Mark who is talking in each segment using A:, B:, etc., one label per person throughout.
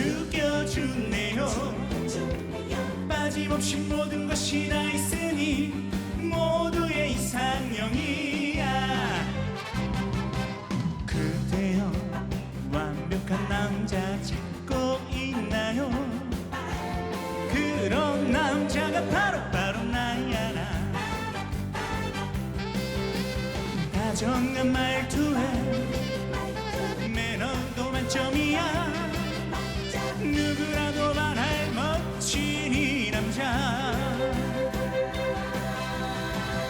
A: 죽여주네요. 빠짐없이 모든 것이 다 있으니 모두의 이상형이야. 그대여 완벽한 남자 찾고 있나요? 그런 남자가 바로 바로 나야 나. 다정한 말투에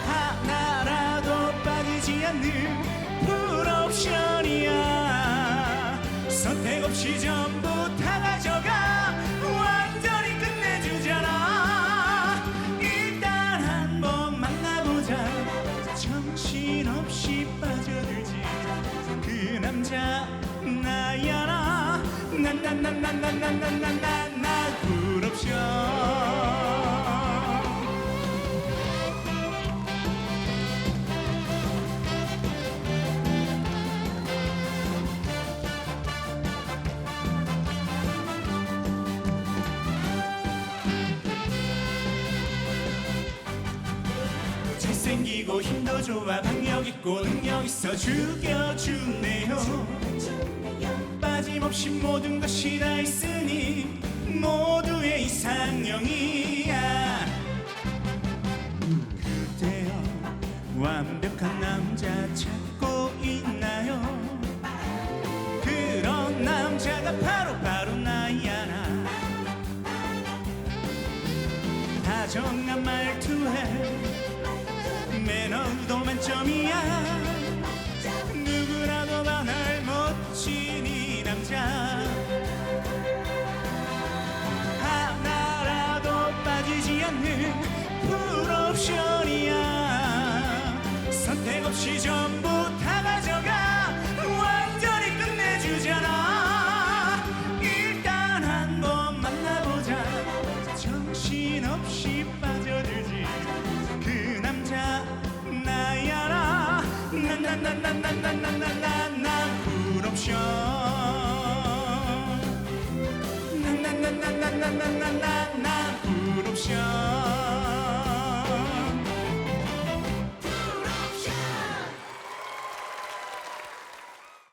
A: 하나라도 빠지지 않는 풀옵션이야 선택 없이 전부 다 가져가 완전히 끝내주잖아 일단 한번 만나보자 정신없이 빠져들지 그 남자 나야 나나나나나나나나나 잘생기고 힘도 좋아 박력 있고 능력 있어 죽여주네요. 빠짐없이 모든 것이 다 있으니 모두의 이상형이야. 그대여 완벽한 남자 찾고 있나요? 그런 남자가 바로 바로 나야 나. 다정한 말투에 매너도 만점이야. 누구라도 반할 멋진 이 남자. 하나라도 빠지지 않는 풀옵션이야 정신없이 빠져들지. 그 남자 나야라. 나나나나나나나나나 풀옵션. 나나나나나나나나